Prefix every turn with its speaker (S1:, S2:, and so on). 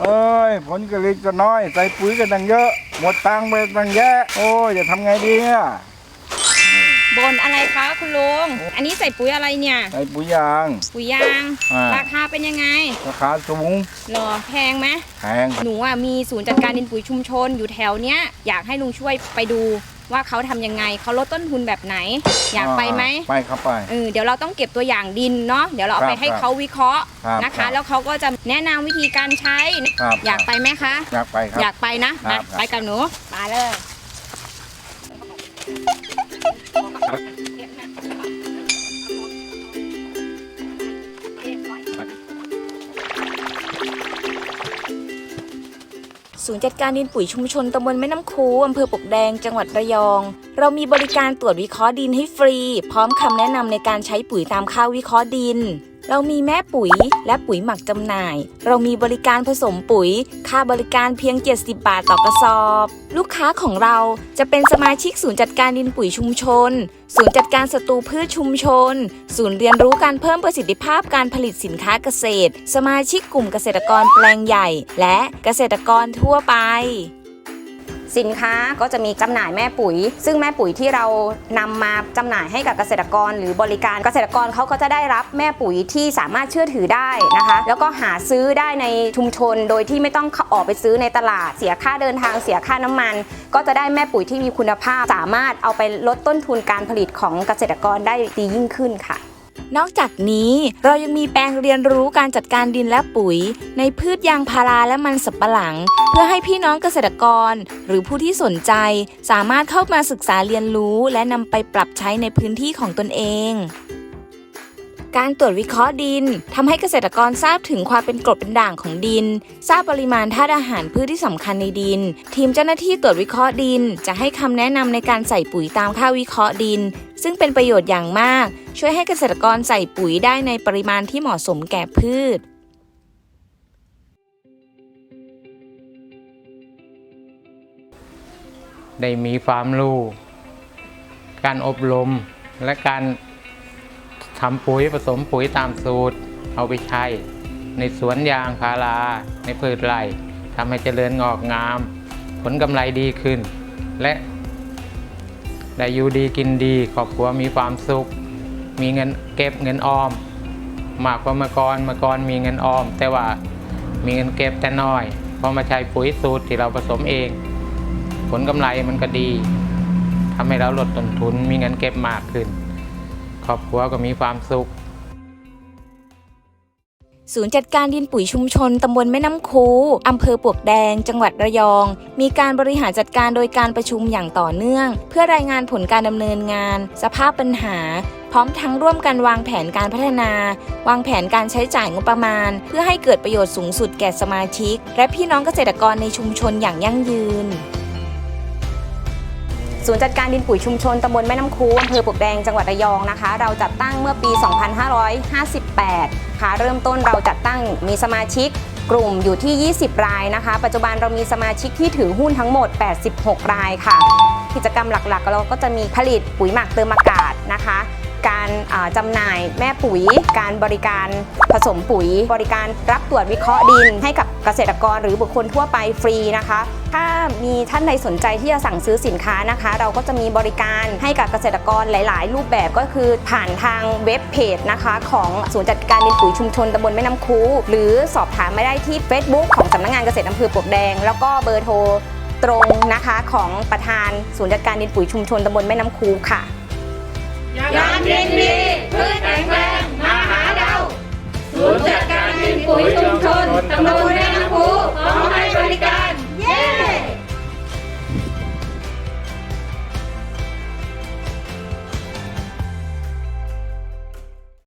S1: เอ้ยผลผลิตก็น้อย ใส่ปุ๋ยก็ตั้งเยอะ หมดตังค์ไปตั้งแยะ โอ้ยจะทำไงดีเนี่ย
S2: บนอะไรคะคุณลุง อันนี้ใส่ปุ๋ยอะไรเนี่ย
S1: ใส่ปุ๋ยยาง
S2: ปุ๋ยยาง
S1: อ่า
S2: ราคาเป็นยังไง
S1: ราคาสูง
S2: หรอแพงไหม
S1: แพง
S2: หนูอะมีศูนย์จัดการดินปุ๋ยชุมชนอยู่แถวเนี้ย อยากให้ลุงช่วยไปดู ว่าเขาทำยังไงเขาลดต้นทุนแบบไหน อยากไปไหม
S1: ไปครับไป
S2: เออเดี๋ยวเราต้องเก็บตัวอย่างดินเนาะเดี๋ยวเราเอาไป
S1: ครับ
S2: ให้เขาวิเคราะห์
S1: ครับ
S2: นะ
S1: ครั
S2: คะ
S1: บ
S2: แล้วเขาก็จะแนะนำวิธีการใช้
S1: ครับ
S2: อยากไปไหมคะ
S1: อยากไปครับ
S2: อยากไปนะ
S1: ครั
S2: มา
S1: บครับ
S2: ไปกับหนูมาเลย ศูนย์จัดการดินปุ๋ยชุมชนตำบลแม่น้ำคูอำเภอปกแดง จังหวัดระยอง เรามีบริการตรวจวิเคราะห์ดินให้ฟรี พร้อมคำแนะนำในการใช้ปุ๋ยตามค่าวิเคราะห์ดิน เรามีแม่ปุ๋ยและปุ๋ยหมักจำหน่าย เรามีบริการผสมปุ๋ย ค่าบริการเพียง 70 บาทต่อกระสอบ ลูกค้าของเราจะเป็นสมาชิกศูนย์จัดการดินปุ๋ยชุมชน ศูนย์จัดการศัตรูพืชชุมชน ศูนย์เรียนรู้การเพิ่มประสิทธิภาพการผลิตสินค้าเกษตร สมาชิกกลุ่มเกษตรกรแปลงใหญ่ และเกษตรกรทั่วไป สินค้าก็จะมีจำหน่ายแม่ปุ๋ย ซึ่งแม่ปุ๋ยที่เรานำมาจำหน่ายให้กับเกษตรกร หรือบริการเกษตรกรเขาก็จะได้รับแม่ปุ๋ยที่สามารถเชื่อถือได้นะคะ แล้วก็หาซื้อได้ในชุมชนโดยที่ไม่ต้องออกไปซื้อในตลาด เสียค่าเดินทางเสียค่าน้ำมัน ก็จะได้แม่ปุ๋ยที่มีคุณภาพ สามารถเอาไปลดต้นทุนการผลิตของเกษตรกรได้ดียิ่งขึ้นค่ะ นอกจากนี้เรายังมีแปลงเรียนรู้การจัดการดินและปุ๋ย ในพืชยางพาราและมันสับปะหลัง เพื่อให้พี่น้องเกษตรกร หรือผู้ที่สนใจ สามารถเข้ามาศึกษาเรียนรู้ และนำไปปรับใช้ในพื้นที่ของตนเอง การตรวจวิเคราะห์ดินทำให้เกษตรกรทราบถึงความเป็นกรดเป็นด่างของดิน ทราบปริมาณธาตุอาหารพืชที่สำคัญในดิน ทีมเจ้าหน้าที่ตรวจวิเคราะห์ดิน จะให้คำแนะนำในการใส่ปุ๋ยตามค่าวิเคราะห์ดิน ซึ่งเป็นประโยชน์อย่างมาก ช่วยให้เกษตรกรใส่ปุ๋ยได้ในปริมาณที่เหมาะสมแก่พืช
S3: ได้มีความรู้ การอบรมและการ ทำปุ๋ยผสมปุ๋ยตามสูตร เอาไปใช้ ในสวนยางพาราในพืชไร่ทำให้เจริญงอกงาม ผลกำไรดีขึ้น และได้อยู่ดีกินดีครอบครัวมีความสุข มีเงินเก็บเงินออม มากกว่าเมื่อก่อนเมื่อก่อนมีเงินออม แต่ว่ามีเงินเก็บแต่น้อยพอมาใช้ปุ๋ยสูตรที่เราผสมเอง ผลกำไรมันก็ดีทำให้เราลดต้นทุนมีเงินเก็บมากขึ้น ครอบครัวก็มีความสุข
S2: ศูนย์จัดการดินปุ๋ยชุมชนตำบลแม่น้ำคูอำเภอปลวกแดง จังหวัดระยอง มีการบริหารจัดการโดยการประชุมอย่างต่อเนื่อง เพื่อรายงานผลการดำเนินงาน สภาพปัญหาพร้อมทั้งร่วมกันวางแผนการพัฒนา วางแผนการใช้จ่ายงบประมาณ เพื่อให้เกิดประโยชน์สูงสุดแก่สมาชิก และพี่น้องเกษตรกรในชุมชนอย่างยั่งยืน ศูนย์จัดการดินปุ๋ยชุมชนตำบลแม่น้ำคูอำเภอปลวกแดงจังหวัดระยองนะคะ เราจัดตั้งเมื่อปี 2558 ค่ะ เริ่มต้นเราจัดตั้งมีสมาชิกกลุ่มอยู่ที่ 20 รายนะคะ ปัจจุบันเรามีสมาชิกที่ถือหุ้นทั้งหมด 86 รายค่ะ กิจกรรมหลักๆ เราก็จะมีผลิตปุ๋ยหมักเติมอากาศนะคะ การจำหน่ายแม่ปุ๋ย การบริการผสมปุ๋ย บริการรับตรวจวิเคราะห์ดิน ให้กับเกษตรกรหรือบุคคลทั่วไปฟรีนะคะ ถ้ามีท่านใดสนใจที่จะสั่งซื้อสินค้านะคะ เราก็จะมีบริการให้กับเกษตรกรหลาย ๆ รูปแบบก็คือผ่านทางเว็บเพจนะคะ ของศูนย์จัดการดินปุ๋ยชุมชนตำบลแม่น้ำคู หรือสอบถามมาได้ที่ Facebook ของสำนักงงานเกษตรอำเภอปลวกแดง แล้วก็เบอร์โทรตรงนะคะของประธานศูนย์จัดการดินปุ๋ยชุมชนตำบลแม่น้ำคูค่ะ
S4: ยามเย็นดีพืชแข็งแร
S2: งมาหาเรา ศูนย์จัดการดินปุ๋ยชุมชนตำบล